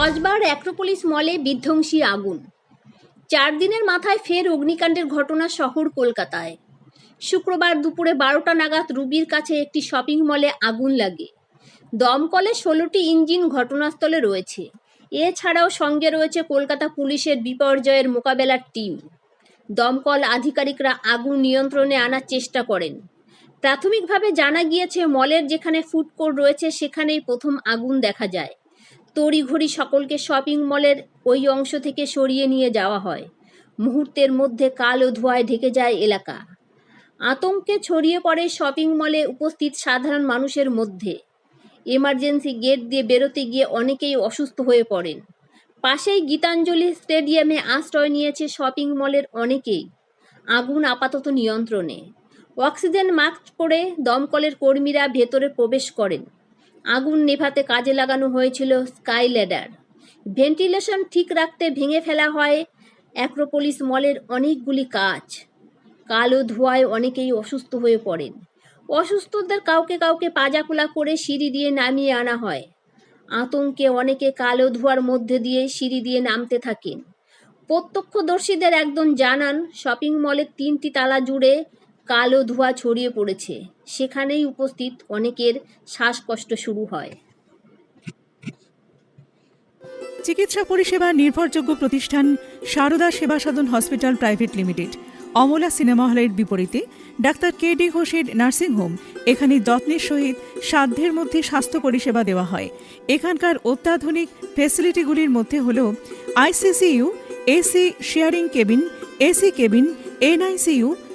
রাজবার Acropolis মলে বিধ্বংসী আগুন। চার দিনের মাথায় ফের অগ্নিকাণ্ডের ঘটনা শহর কলকাতায়। শুক্রবার দুপুরে বারোটা নাগাদ রুবির কাছে একটি শপিং মলে আগুন লাগে। দমকলে ষোলোটি ইঞ্জিন ঘটনাস্থলে রয়েছে। এছাড়াও সঙ্গে রয়েছে কলকাতা পুলিশের বিপর্যয়ের মোকাবেলার টিম। দমকল আধিকারিকরা আগুন নিয়ন্ত্রণে আনার চেষ্টা করেন। প্রাথমিকভাবে জানা গিয়েছে, মলের যেখানে ফুড কোর্ট রয়েছে, সেখানেই প্রথম আগুন দেখা যায়। তড়িঘড়ি সকলকে শপিং মলের ওই অংশ থেকে সরিয়ে নিয়ে যাওয়া হয়। মুহূর্তের মধ্যে কালো ধোঁয়ায় ঢেকে যায় এলাকা। আতঙ্কে ছড়িয়ে পড়ে শপিং মলে উপস্থিত সাধারণ মানুষের মধ্যে। এমার্জেন্সি গেট দিয়ে বেরোতে গিয়ে অনেকেই অসুস্থ হয়ে পড়েন। পাশেই গীতাঞ্জলি স্টেডিয়ামে আশ্রয় নিয়েছে শপিং মলের অনেকেই। আগুন আপাতত নিয়ন্ত্রণে। অক্সিজেন মাস্ক পরে দমকলের কর্মীরা ভেতরে প্রবেশ করেন। আগুন নেভাতে কাজে লাগানো হয়েছিল স্কাই ল্যাডার। ভেন্টিলেশন ঠিক রাখতে ভেঙে ফেলা হয় অ্যাক্রোপোলিস মলের অনেকগুলি কাজ। কালো ধোঁয়ায় অনেকেই অসুস্থ হয়ে পড়েন। অসুস্থদের কাউকে কাউকে পাজাকুলা করে সিঁড়ি দিয়ে নামিয়ে আনা হয়। আতঙ্কে অনেকে কালো ধোঁয়ার মধ্যে দিয়ে সিঁড়ি দিয়ে নামতে থাকেন। প্রত্যক্ষদর্শীদের একজন জানান, শপিং মলের তিনটি তালা জুড়ে কালো ধোঁয়া ছড়িয়ে পড়েছে। সেখানেই উপস্থিত অনেকের শ্বাসকষ্ট শুরু হয়। চিকিৎসা পরিষেবা নির্ভরযোগ্য প্রতিষ্ঠান Sarada Seva Sadan hospital private limited. Amala cinema হলের বিপরীতে ডাক্তার কে ডি ঘোষের নার্সিংহোম এখানে যত্নের সহিত সাধ্যের মধ্যে স্বাস্থ্য পরিষেবা দেওয়া হয়। এখানকার অত্যাধুনিক ফেসিলিটিগুলির মধ্যে হল ICCU AC sharing cabin AC cabin NICU